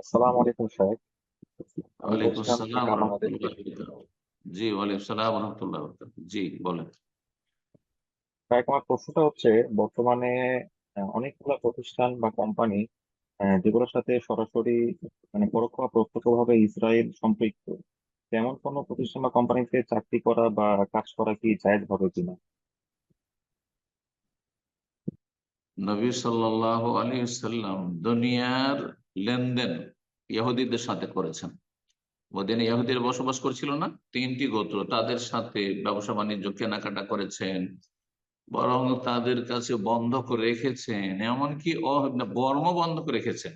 আসসালামু আলাইকুম সাহেব ওয়ালাইকুম আসসালাম জি ওয়ালাইকুম সালাম রহমতুল্লাহ জি বলেন। সাহেব আমার প্রশ্নটা হচ্ছে বর্তমানে অনেকগুলো প্রতিষ্ঠান বা কোম্পানি যেগুলোর সাথে সরাসরি মানে পরোক্ষ বা প্রত্যক্ষভাবে ইসরায়েল সম্পৃক্ত তেমন কোনো প্রতিষ্ঠান বা কোম্পানিতে চাকরি করা বা কাজ করা কি জায়েজ হবে কিনা? নবী সাল্লাহ আলী সাল্লাম দুনিয়ার লেনদেন ইহুদিদের সাথে করেছেন। মদিনে ইহুদির বসবাস করছিল না, তিনটি গোত্র তাদের সাথে ব্যবসা বাণিজ্য কেনাকাটা করেছেন, বরং তাদের কাছে বন্ধ করে রেখেছেন, এমনকি বর্ম বন্ধ করে রেখেছেন।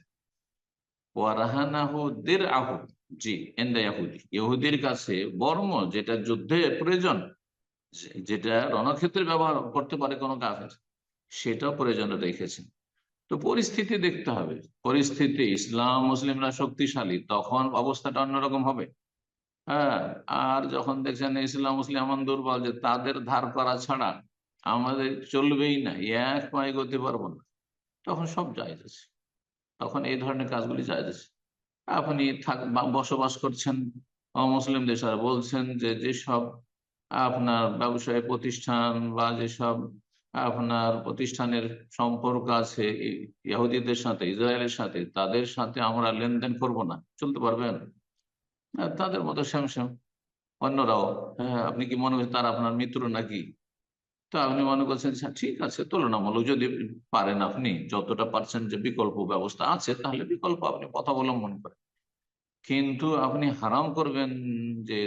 ইহুদির কাছে বর্ম, যেটা যুদ্ধের প্রয়োজন যেটা রণক্ষেত্রে ব্যবহার করতে পারে কোনো কাফের, সেটাও প্রয়োজন রেখেছেন। তো পরিস্থিতি দেখতে হবে। পরিস্থিতি, ইসলাম, মুসলিমরা শক্তিশালী, তখন অবস্থাটা অন্যরকম হবে। হ্যাঁ আর যখন দেখছেন ইসলাম, মুসলিম এমন দুর্বল যে তাদের ধার করা ছাড়া আমাদের চলবেই না, এক পায়ে গতি পারব না। তখন সব জায়জ আছে। তখন এই ধরনের কাজগুলি জায়জ আছে। আপনি থাক বসবাস করছেন মুসলিম দেশ, আর বলছেন যে যেসব আপনার ব্যবসায় প্রতিষ্ঠান বা যেসব আপনার প্রতিষ্ঠানের সম্পর্ক আছে এই ইহুদিদের সাথে ইসরায়েলের সাথে তাদের সাথে আমরা লেনদেন করব না। চলতে পারবেন? হ্যাঁ, তাদের মতো শ্যাম শ্যাম অন্যরাও হ্যাঁ আপনি কি মনে হয় তারা আপনার মিত্র নাকি? তো আপনি মনে করছেন আচ্ছা, ঠিক আছে তুলনামূলক যদি পারেন আপনি যতটা পারছেন যে বিকল্প ব্যবস্থা আছে তাহলে বিকল্প আপনি পথ অবলম্বন করেন। কিন্তু আপনি হারাম করবেন যে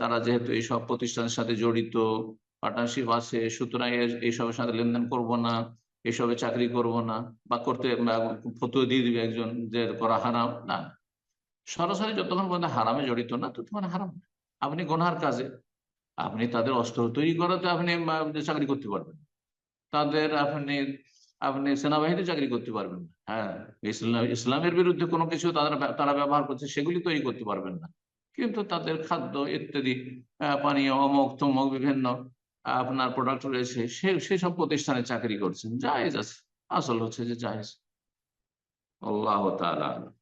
তারা যেহেতু এইসব প্রতিষ্ঠানের সাথে জড়িত পার্টনারশিপ আছে, সুতরাং এইসবের সাথে লেনদেন করব না, এসবে চাকরি করব না, বা করতে ফতুয়া দিয়ে দিবে একজন যে করা হারাম, না। সরাসরি যতক্ষণ পর্যন্ত হারামে জড়িত না, ততক্ষণ হারাম আপনি গোনার কাজে, আপনি তাদের অস্ত্র তৈরি করাতে আপনি চাকরি করতে পারবেন তাদের আপনি আপনি সেনাবাহিনীতে চাকরি করতে পারবেন না। হ্যাঁ ইসলাম ইসলামের বিরুদ্ধে কোনো কিছু তারা তারা ব্যবহার করছে, সেগুলি তৈরি করতে পারবেন না। কিন্তু তাদের খাদ্য ইত্যাদি পানীয় অমুক, তমুক, বিভিন্ন আপনার প্রোডাক্ট রয়েছে সে সব প্রতিষ্ঠানে চাকরি করছেন। জায়েজ আছে। আসল হচ্ছে যে জায়েজ। আল্লাহ তাআলা।